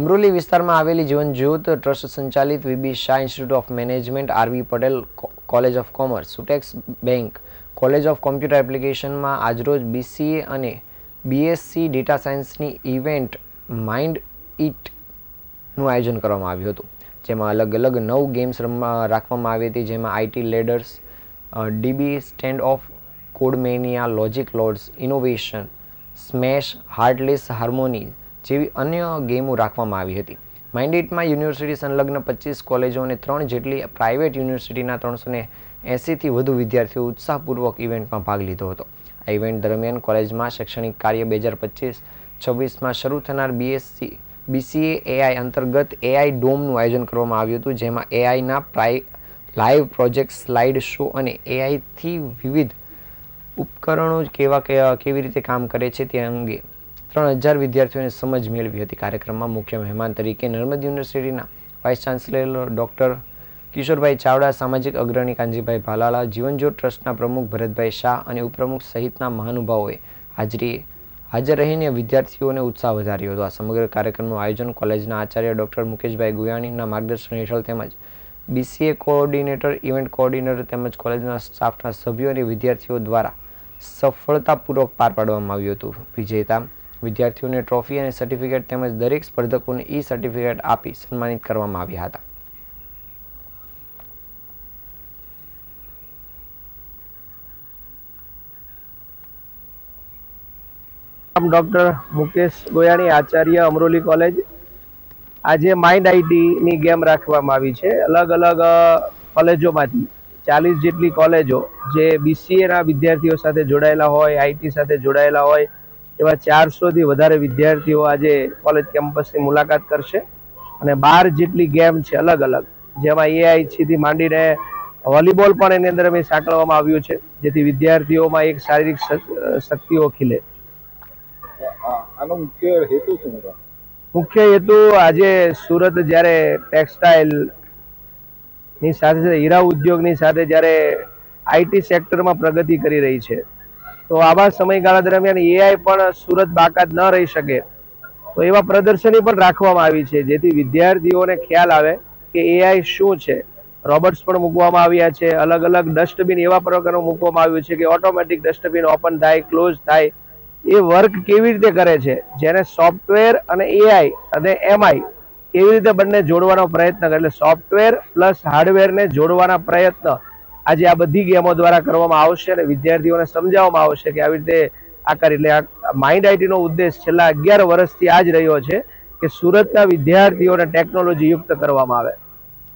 અમરોલી વિસ્તારમાં આવેલી જીવન જ્યોત ટ્રસ્ટ સંચાલિત V B Shah institute of management R V Patel college of commerce, Sutex bank. College of computer એપ્લિકેશનમાં આજરોજ બીસીએ અને બીએસસી ડેટા સાયન્સની ઇવેન્ટ માઇન્ડ ઇટનું આયોજન કરવામાં આવ્યું હતું. જેમાં અલગ અલગ નવ ગેમ્સ રમવા, રાખવામાં આવી હતી. જેમાં I T leaders D B stand off codemania, logic loads innovation, smash, heartless harmony જેવી અન્ય ગેમો રાખવામાં આવી હતી. માઇન્ડેટમાં યુનિવર્સિટી સંલગ્ન પચીસ કોલેજો અને ત્રણ જેટલી પ્રાઇવેટ યુનિવર્સિટીના ત્રણસો ને એંસીથી વધુ વિદ્યાર્થીઓ ઉત્સાહપૂર્વક ઇવેન્ટમાં ભાગ લીધો હતો. આ ઇવેન્ટ દરમિયાન કોલેજમાં શૈક્ષણિક કાર્ય બે હજાર પચીસ છવ્વીસમાં શરૂ થનાર B Sc, B C A, A I અંતર્ગત એઆઈ ડોમનું આયોજન કરવામાં આવ્યું હતું, જેમાં એઆઈના પ્રાય લાઈવ પ્રોજેક્ટ સ્લાઇડ શો અને એઆઈથી વિવિધ ઉપકરણો કેવા કેવા રીતે કામ કરે છે તે અંગે ત્રણ હજાર વિદ્યાર્થીઓને સમજ મેળવી હતી કાર્યક્રમમાં મુખ્ય મહેમાન તરીકે નર્મદ યુનિવર્સિટીના vice chancellor doctor Kishorbhai Chavda, સામાજિક અગ્રણી કાંજીભાઈ ભાલાળા જીવનજ્યોત ટ્રસ્ટના પ્રમુખ ભરતભાઈ શાહ અને ઉપપ્રમુખ સહિતના મહાનુભાવોએ હાજરી હાજર રહીને વિદ્યાર્થીઓને ઉત્સાહ વધાર્યો હતો. આ સમગ્ર કાર્યક્રમનું આયોજન કોલેજના આચાર્ય ડૉક્ટર મુકેશભાઈ ગુયાણીના માર્ગદર્શન હેઠળ તેમજ બીસીએ કોઓર્ડિનેટર, ઇવેન્ટ કોઓર્ડિનેટર તેમજ કોલેજના સ્ટાફના સભ્યો અને વિદ્યાર્થીઓ દ્વારા સફળતાપૂર્વક પાર પાડવામાં આવ્યું હતું. વિજેતા વિદ્યાર્થીઓને ટ્રોફી અને સર્ટિફિકેટ તેમજ દરેક સ્પર્ધકોને ઈ સર્ટિફિકેટ આપી સન્માનિત કરવામાં આવ્યા હતા. ડૉક્ટર મુકેશ ગોયાણી, આચાર્ય અમરોલી કોલેજ. આજે માઇન્ડ આઈટીની ગેમ રાખવામાં આવી છે. અલગ અલગ કોલેજોમાંથી ચાલીસ જેટલી કોલેજો જે બીસીએના વિદ્યાર્થીઓ સાથે જોડાયેલા હોય આઈટી સાથે જોડાયેલા હોય એવા ચારસોથી વધારે વિદ્યાર્થીઓ આજે કોલેજ કેમ્પસની મુલાકાત કરશે. અને બાર જેટલી ગેમ છે અલગ અલગ. જેમાં એઆઈ થી માંડીને વોલીબોલ પણ એની અંદર અમે સાંકળવામાં આવ્યું છે. જેથી વિદ્યાર્થીઓમાં એક શારીરિક શક્તિઓ ખીલે. આનો મુખ્ય હેતુ શું મુખ્ય હેતુ આજે સુરત જ્યારે ટેક્સટાઇલની સાથે સાથે હીરા ઉદ્યોગની સાથે જ્યારે આઈટી સેક્ટરમાં પ્રગતિ કરી રહી છે. તો આવા સમયગાળા દરમિયાન એઆઈ પણ સુરત બાકાત ન રહી શકે. તો એવા પ્રદર્શની પણ રાખવામાં આવી છે, જેથી વિદ્યાર્થીઓને ખ્યાલ આવે કે એઆઈ શું છે. રોબોટ્સ પણ મૂકવામાં આવ્યા છે અલગ અલગ ડસ્ટબિન એવા પ્રકારનું મૂકવામાં આવ્યું છે કે ઓટોમેટિક ડસ્ટબિન ઓપન થાય, ક્લોઝ થાય. એ વર્ક કેવી રીતે કરે છે? જેને સોફ્ટવેર અને એઆઈ અને એમઆઈ કેવી રીતે બંને જોડવાનો પ્રયત્ન કરે? એટલે સોફ્ટવેર પ્લસ હાર્ડવેરને જોડવાના પ્રયત્ન. આજે આ બધી ગેમો દ્વારા કરવામાં આવશે અને વિદ્યાર્થીઓને સમજાવવામાં આવશે કે આવી રીતે આ કરી એટલે આ માઇન્ડ આઈટીનો ઉદ્દેશ છેલ્લા અગિયાર વર્ષથી આ જ રહ્યો છે કે સુરતના વિદ્યાર્થીઓને ટેકનોલોજી યુક્ત કરવામાં આવે.